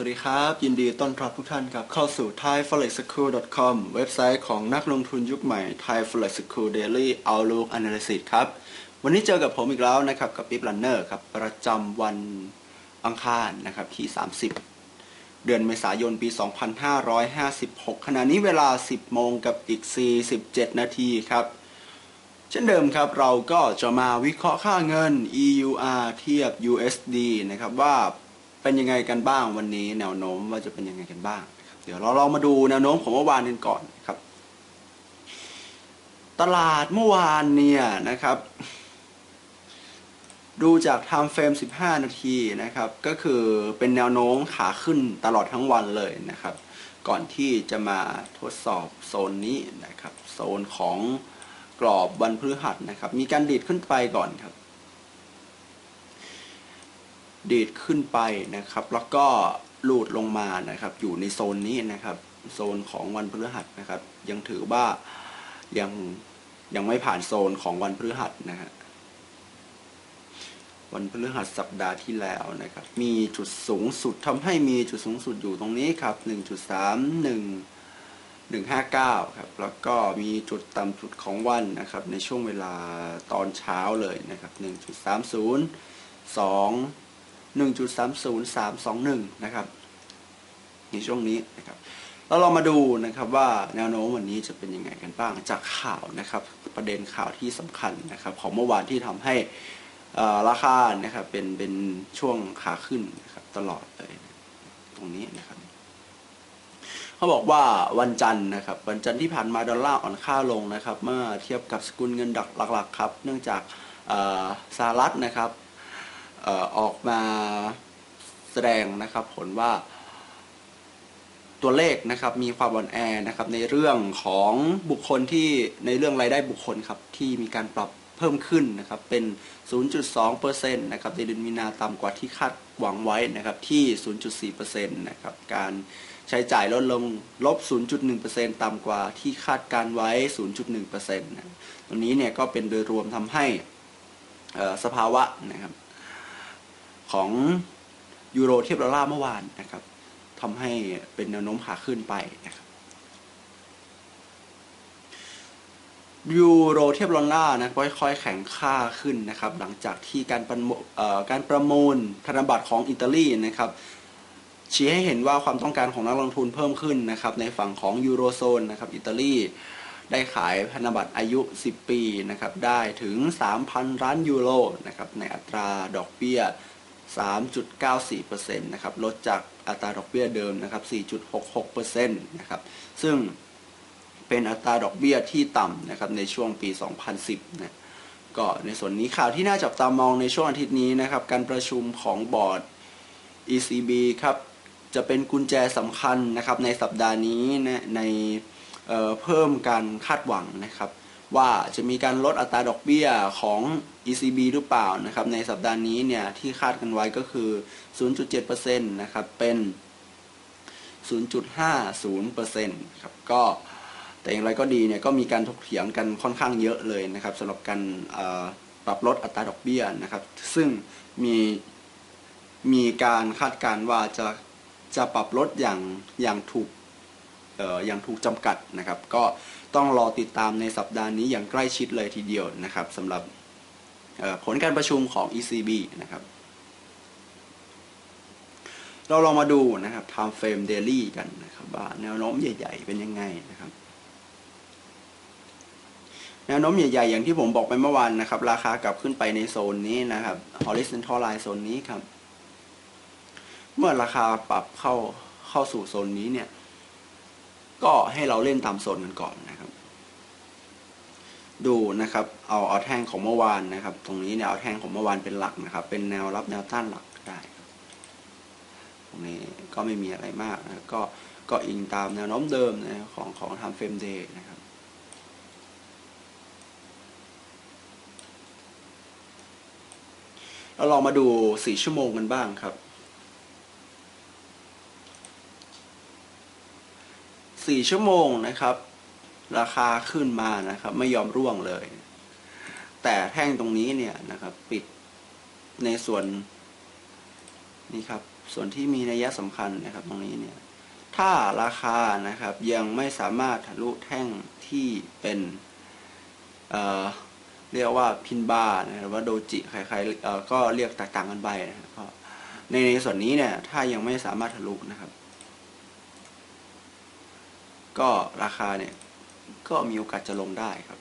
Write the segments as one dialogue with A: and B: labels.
A: สวัสดีครับ ยินดีต้อนรับทุกท่านครับ เข้าสู่ thaiforexschool.com เว็บไซต์ของนักลงทุนยุคใหม่ Thai Forex School Daily Outlook Analysis ครับ วันนี้เจอกับผมอีกแล้วนะครับ กับปิ๊บลันเนอร์ครับ ประจำวันอังคารนะครับ ที่ 30 เดือนเมษายนปี 2556 ขณะนี้เวลา 10 โมงกับอีก 47 นาทีครับ เช่นเดิมครับเราก็จะมาวิเคราะห์ค่าเงิน EUR เทียบ USD นะครับว่า เป็นยังไงกันบ้างวันนี้ แนวโน้มว่าจะเป็นยังไงกันบ้าง เดี๋ยวเราลองมาดูแนวโน้มของเมื่อวานกันก่อนครับ ตลาดเมื่อวานเนี่ยนะครับ ดูจาก time frame 15 นาทีนะครับ ก็คือเป็นแนวโน้มขาขึ้นตลอดทั้งวันเลยนะครับ ก่อนที่จะมาทดสอบโซนนี้นะครับ โซนของกรอบวันพฤหัสนะครับ มีการดีดขึ้นไปก่อนครับ ดีดขึ้นไปนะครับ แล้วก็หลุดลงมานะครับ อยู่ในโซนนี้นะครับ โซนของวันพฤหัสนะครับ ยังถือว่ายังยังไม่ผ่านโซนของวันพฤหัสนะฮะวันพฤหัสสัปดาห์ที่แล้วนะครับ มีจุดสูงสุดทำให้มีจุดสูงสุดอยู่ตรงนี้ครับ 1.31 159 ครับ แล้วก็มีจุดต่ำสุดของวันนะครับ ในช่วงเวลาตอนเช้าเลยนะครับ 1.30 2 1.30321 นะครับในช่วงนี้นะครับแล้วเรามาดูนะครับว่าแนวโน้มวันนี้จะเป็นยังไงกันบ้างจากข่าวนะครับ ประเด็นข่าวที่สำคัญนะครับ ของเมื่อวานที่ทำให้ราคานะครับเป็นเป็นช่วงขาขึ้นนะครับตลอดเลยตรงนี้นะครับเขาบอกว่าวันจันทร์นะครับ วันจันทร์ที่ผ่านมาดอลลาร์อ่อนค่าลงนะครับ เมื่อเทียบกับสกุลเงินดักหลักๆครับ เนื่องจากสหรัฐนะครับ ออกมาแสดงนะครับผลว่าตัวเลขนะครับมีความอ่อนแอนะครับในเรื่องของบุคคลที่ในเรื่องรายได้บุคคลครับที่มีการปรับเพิ่มขึ้นนะครับเป็น 0.2%นะครับในเดือนมีนาต่ำกว่าที่คาดหวังไว้นะครับที่ 0.4%นะครับการใช้จ่ายลดลงลบ 0.1%ต่ำกว่าที่คาดการไว้ 0.1%นะตรงนี้เนี่ยก็เป็นโดยรวมทำให้สภาวะนะครับ ของยูโรเทียบดอลลาร์เมื่อวานนะครับทำให้เป็นแนวโน้มขาขึ้นไปนะครับยูโรเทียบดอลลาร์นะค่อยๆแข็งค่าขึ้นนะครับ หลังจากที่การประการประมูลธนบัตรของอิตาลีนะครับชี้ให้เห็นว่าความต้องการของนักลงทุนเพิ่มขึ้นนะครับ ในฝั่งของยูโรโซนนะครับอิตาลีได้ขายพันธบัตรอายุ 10 ปีนะครับ ได้ถึง 3,000 ล้านยูโรนะครับ ในอัตราดอกเบี้ย 3.94%นะครับลดจากอัตราดอกเบี้ยเดิมนะครับ 4.66%นะครับซึ่งเป็นอัตราดอกเบี้ยที่ต่ำนะครับในช่วงปี 2010นะก็ในส่วนนี้ข่าวที่น่าจับตามองในช่วงอาทิตย์นี้นะครับการประชุมของบอร์ด ECB ครับจะเป็นกุญแจสำคัญนะครับในสัปดาห์นี้นะในเเพิ่มการคาดหวังนะครับ ว่าจะมีการลดอัตราดอกเบี้ยของ ECB หรือเปล่านะครับในสัปดาห์นี้เนี่ยที่คาดกันไว้ก็คือ 0.7%นะครับเป็น 0.50%ครับก็แต่อย่างไรก็ดีเนี่ยก็มีการถกเถียงกันค่อนข้างเยอะเลยนะครับสำหรับการปรับลดอัตราดอกเบี้ยนะครับ ซึ่งมีมีการคาดการณ์ว่าจะจะปรับลดอย่างอย่างถูก ย่างถูกจำกัดนะครับ ก็ต้องรอติดตามในสัปดาห์นี้อย่างใกล้ชิดเลยทีเดียวนะครับสำหรับผลการประชุมของ ECB นะครับ เราลองมาดูนะครับ time frame daily กันนะครับว่าแนวโน้มใหญ่ ๆ เป็นยังไงนะครับแนวโน้มใหญ่ๆ อย่างที่ผมบอกไปเมื่อวานนะครับ ราคากลับขึ้นไปในโซนนี้นะครับ horizontal line โซนนี้ครับ เมื่อราคาปรับเข้าเข้าสู่โซนนี้เนี่ย ก็ให้เราเล่นตามโซนกันก่อนนะครับ ดูนะครับ เอาเอาแท่งของเมื่อวานนะครับ ตรงนี้เนี่ยเอาแท่งของเมื่อวานเป็นหลักนะครับ เป็นแนวรับแนวต้านหลักได้ตรงนี้ก็ไม่มีอะไรมากนะก็ก็อิงตามแนวโน้มเดิมนะของของทำเฟรมเดย์นะครับเราลองมาดูสี่ชั่วโมงกันบ้างครับ สี่ชั่วโมงนะครับ ราคาขึ้นมานะครับ ไม่ยอมร่วงเลย แต่แท่งตรงนี้เนี่ยนะครับ ปิดในส่วนนี่ครับ ส่วนที่มีนัยสำคัญนะครับ ตรงนี้เนี่ย ถ้าราคานะครับ ยังไม่สามารถทะลุแท่งที่เป็นเอ่อเรียกว่าพินบาร์นะหรือว่าโดจิใครๆก็เรียกแตกต่างกันไปนะครับในในส่วนนี้เนี่ย ถ้ายังไม่สามารถทะลุนะครับ ก็ราคาเนี่ย ก็มีโอกาสจะลงได้ครับ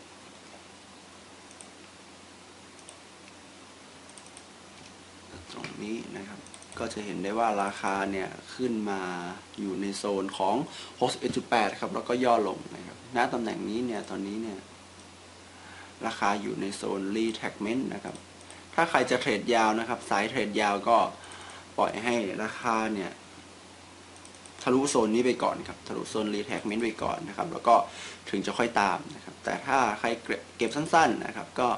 A: ตรงนี้นะครับ ก็จะเห็นได้ว่าราคาเนี่ย ขึ้นมาอยู่ในโซนของ 61.8 ครับ แล้วก็ย่อลงนะครับณตำแหน่งนี้เนี่ย ตอนนี้เนี่ย ราคาอยู่ในโซน retracement นะครับ ถ้าใครจะเทรดยาวนะครับ สายเทรดยาวก็ปล่อยให้ราคาเนี่ย ทะลุโซนนี้ไปก่อนครับทะลุโซน retracement ไปก่อนนะครับแล้วก็ถึงจะค่อยตามนะครับแต่ถ้าใครเก็บสั้นๆนะครับก็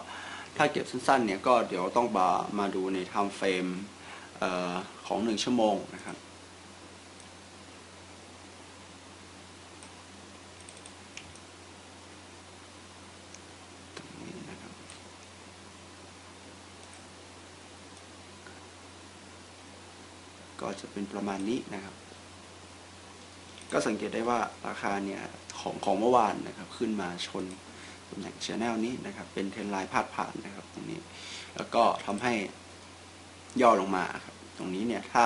A: ถ้าเก็บสั้นๆเนี่ยก็เดี๋ยวต้องมามาดูใน time frame เอ่อของหนึ่งชั่วโมงนะครับก็จะเป็นประมาณนี้นะครับ ก็สังเกตได้ว่าราคาเนี่ยของของเมื่อวานนะครับขึ้นมาชนตำแหน่งชแนลนี้นะครับเป็นเทรนไลน์พาดผ่านนะครับตรงนี้ แล้วก็ทำให้ย่อลงมาครับตรงนี้เนี่ยถ้า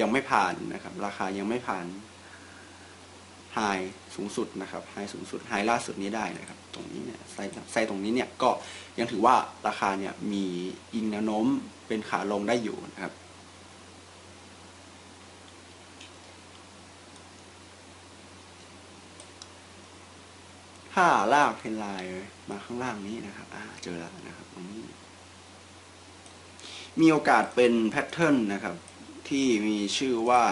A: ยังไม่ผ่านนะครับ ราคายังไม่ผ่านไฮสูงสุดนะครับไฮสูงสุดไฮล่าสุดนี้ได้นะครับ ตรงนี้เนี่ยไซไซตรงนี้เนี่ยก็ยังถือว่าราคาเนี่ยมีอิงแนวโน้มเป็นขาลงได้อยู่นะครับ ถ้าลากเทรนไลน์มาข้างล่างนี้นะครับอ่าเจอแล้วนะครับตรงนี้ มีโอกาสเป็นแพทเทิร์นนะครับ ที่มีชื่อว่า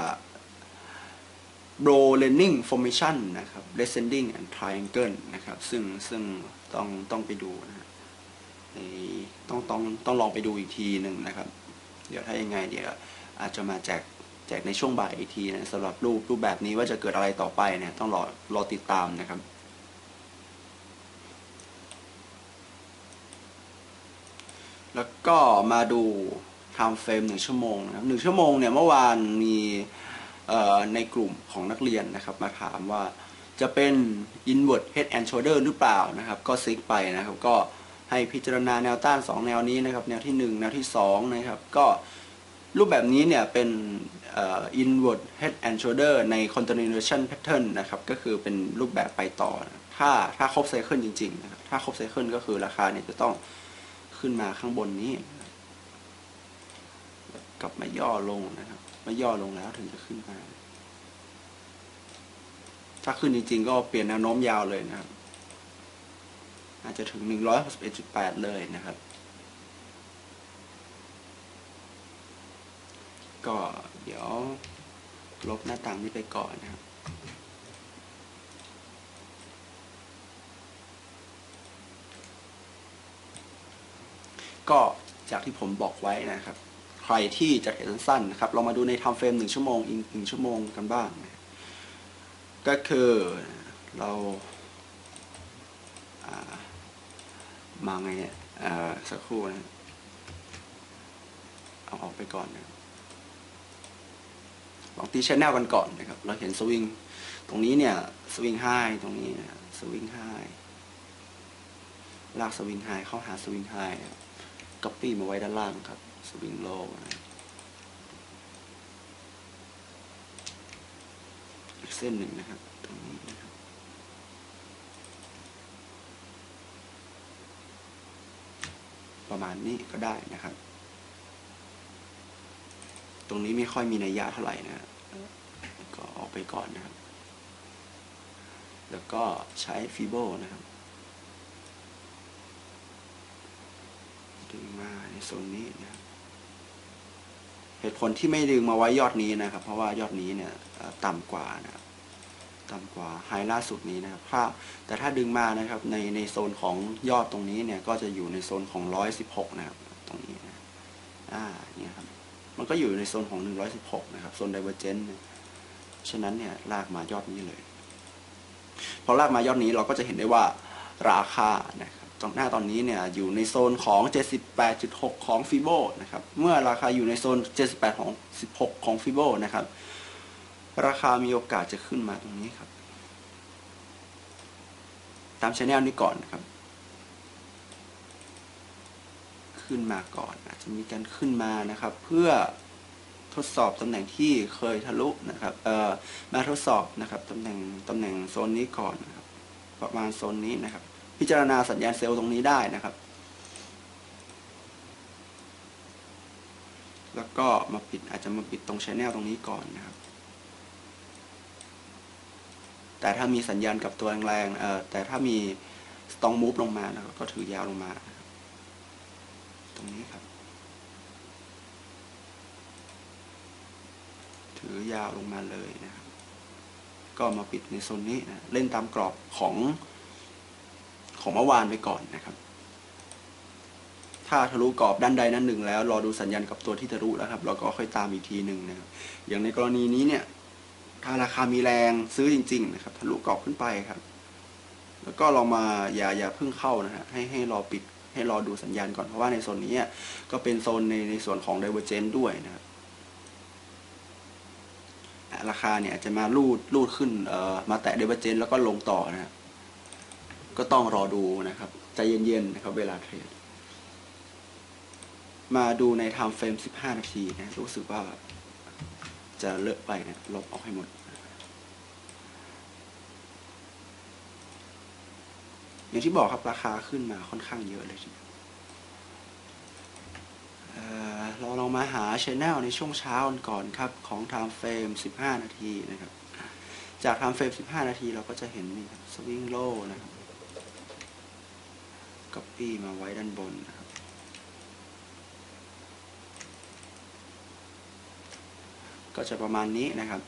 A: bro learning formation นะครับ descending and triangle นะครับ ซึ่งซึ่งต้องต้องไปดูนะต้องต้องต้องลองไปดูอีกทีหนึ่งนะครับ เดี๋ยวถ้ายังไงเดี๋ยวอาจจะมาแจกแจกในช่วงบ่ายอีกทีนะสำหรับรูปรูปแบบนี้ว่าจะเกิดอะไรต่อไปเนี่ยต้องรอรอติดตามนะครับ แล้ว ก็มาดู time frame หนึ่งชั่วโมงนะครับหนึ่งชั่วโมงเนี่ยเมื่อวานมีในกลุ่มของนักเรียนนะครับ มาถามว่าจะเป็น inward head and shoulder หรือเปล่านะครับ ก็ซิกไปนะครับ ก็ให้พิจารณาแนวต้าน 2 แนวนี้นะครับ แนวที่ 1 แนวที่ 2 นะครับ ก็รูปแบบนี้เนี่ยเป็น inward head and shoulder ใน continuation pattern นะครับ ก็คือเป็นรูปแบบไปต่อ ถ้าถ้าครบไซเคิลจริงๆนะครับถ้าครบไซเคิลก็คือราคาเนี่ยจะต้อง ขึ้นมาข้างบนนี้ กลับมาย่อลงนะครับมาย่อลงแล้วถึงจะขึ้นมา ถ้าขึ้นจริงๆ ก็เปลี่ยนแนวโน้มยาวเลยนะครับ อาจจะถึง 161.8 เลยนะครับ ก็เดี๋ยวลบหน้าต่างนี้ไปก่อนนะครับ ก็จากที่ผมบอกไว้นะครับ ใครที่จะเห็นสั้นๆนะครับ เรามาดูใน time frame หนึ่งชั่วโมงอีกหนึ่งชั่วโมงกันบ้าง ก็คือเราามาไงเนี่ยสักครู่นะเอาออกไปก่อนนะลองตีชแนลกันก่อนนะครับ เราเห็นสวิง ตรงนี้เนี่ย สวิงไฮตรงนี้สวิงไฮลากสวิงไฮเข้าหาสวิงไฮ ก๊อปปี้มาไว้ด้านล่างครับสวิงโลนะเส้นหนึ่งนะครับตรงนี้นะครับประมาณนี้ก็ได้นะครับ ตรงนี้ไม่ค่อยมีนัยยะเท่าไหร่นะฮะก็ออกไปก่อนนะครับ แล้วก็ใช้ฟีโบนะครับ ดึงมาในโซนนี้นะครับเหตุผลที่ไม่ดึงมาไว้ยอดนี้นะครับ เพราะว่ายอดนี้เนี่ยเอ่อต่ำกว่านะครับต่ำกว่าไฮล่าสุดนี้นะครับถ้าแต่ถ้าดึงมานะครับในในโซนของยอดตรงนี้เนี่ยก็จะอยู่ในโซนของ 116 นะครับ ตรงนี้นะอ่าเนี่ยครับมันก็อยู่ในโซนของ 116 นะครับโซน divergent นะฉะนั้นเนี่ยลากมายอดนี้เลย พอลากมายอดนี้เราก็จะเห็นได้ว่าราคานะครับ ตรงหน้าตอนนี้เนี่ยอยู่ในโซนของ 78.6 ของฟิโบนะครับ เมื่อราคาอยู่ในโซน 78 ของ 16 ของฟิโบนะครับ ราคามีโอกาสจะขึ้นมาตรงนี้ครับ ตามชแนลนี้ก่อนนะครับ ขึ้นมาก่อนอาจจะมีการขึ้นมานะครับ เพื่อทดสอบตำแหน่งที่เคยทะลุนะครับ เอ่อ มาทดสอบนะครับตำแหน่งตำแหน่งโซนนี้ก่อนนะครับ ประมาณโซนนี้นะครับ พิจารณาสัญญาณเซลล์ตรงนี้ได้นะครับ แล้วก็มาปิดอาจจะมาปิดตรงชแนลตรงนี้ก่อนนะครับ แต่ถ้ามีสัญญาณกับตัวแรงๆแต่ถ้ามีสตองมูฟลงมานะครับก็ถือยาวลงมา ตรงนี้ครับ ถือยาวลงมาเลยนะครับ ก็มาปิดในโซนนี้นะเล่นตามกรอบของ ของเมื่อวานไปก่อนนะครับ ถ้าทะลุกรอบด้านใดด้านหนึ่ง แล้วรอดูสัญญาณกับตัวที่ทะลุแล้วครับเราก็ค่อยตามอีกทีหนึ่งนะครับ อย่างในกรณีนี้เนี่ย ถ้าราคามีแรงซื้อจริง ๆ นะครับ ทะลุกรอบขึ้นไปครับ แล้วก็ลองมาอย่าอย่าเพิ่งเข้านะฮะให้ให้รอปิดให้รอดูสัญญาณก่อนเพราะว่าในโซนนี้ก็เป็นโซนในในส่วนของ divergence ด้วยนะครับราคาเนี่ยจจะมาลูดลูดขึ้นเอ่อมาแตะเดเวอร์เจนแล้วก็ลงต่อนะครับ ก็ต้องรอดูนะครับใจเย็นๆนะครับเวลาเทรดมาดูใน time frame 15 นาทีนะรู้สึกว่าจะเลอะไปนะลบออกให้หมด อย่างที่บอกครับราคาขึ้นมาค่อนข้างเยอะเลยทีเดียวเราลองมาหาช n e l ในช่วงเช้ากันก่อนครับ ของ time frame 15 นาทีนะครับ จาก time frame 15 นาทีเราก็จะเห็นนี่ครับ swing low นะครับ copy มาไว้ด้านบนนะครับ ก็จะประมาณนี้นะครับ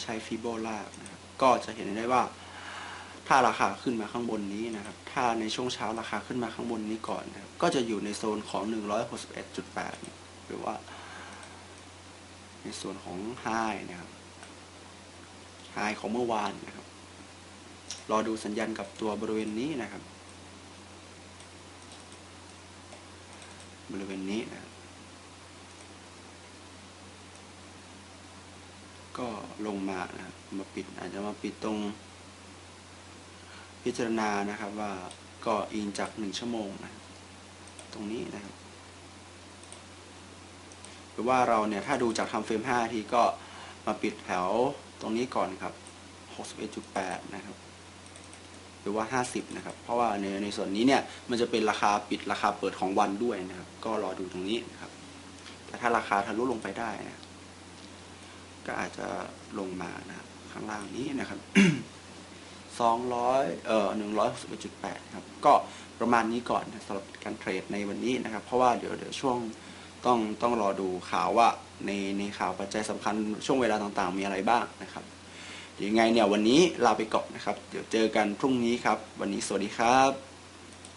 A: ใช้ฟิโบลากนะครับ ก็จะเห็นได้ว่า ถ้าราคาขึ้นมาข้างบนนี้นะครับ ถ้าในช่วงเช้าราคาขึ้นมาข้างบนนี้ก่อนนะครับ ก็จะอยู่ในโซนของ 161.8 หรือว่าในส่วนของไฮนะครับ ไฮของเมื่อวานนะครับ รอดูสัญญาณกับตัวบริเวณนี้นะครับ บริเวณนี้นะก็ลงมานะครับมาปิดอาจจะมาปิดตรง พิจารณานะครับว่าก็อิงจากหนึ่งชั่วโมงนะตรงนี้นะครับหรือว่าเราเนี่ยถ้าดูจากทำเฟรม5ทีก็มาปิดแถว ตรงนี้ก่อนครับ 61.8 นะครับ หรือว่า 50 นะครับ เพราะว่าในในส่วนนี้เนี่ยมันจะเป็นราคาปิดราคาเปิดของวันด้วยนะครับ ก็รอดูตรงนี้นะครับ แต่ถ้าราคาทะลุลงไปได้นะก็อาจจะลงมานะครับข้างล่างนี้นะครับ200เอ่อ161.8ครับ ก็ประมาณนี้ก่อนนะสำหรับการเทรดในวันนี้นะครับ เพราะว่าเดี๋ยวเดี๋ยวช่วงต้องต้องรอดูข่าวว่า ในในข่าวปัจจัยสำคัญช่วงเวลาต่างๆ มีอะไรบ้างนะครับยังไงเนี่ยวันนี้ลาไปก่อนนะครับ เดี๋ยวเจอกันพรุ่งนี้ครับ วันนี้สวัสดีครับ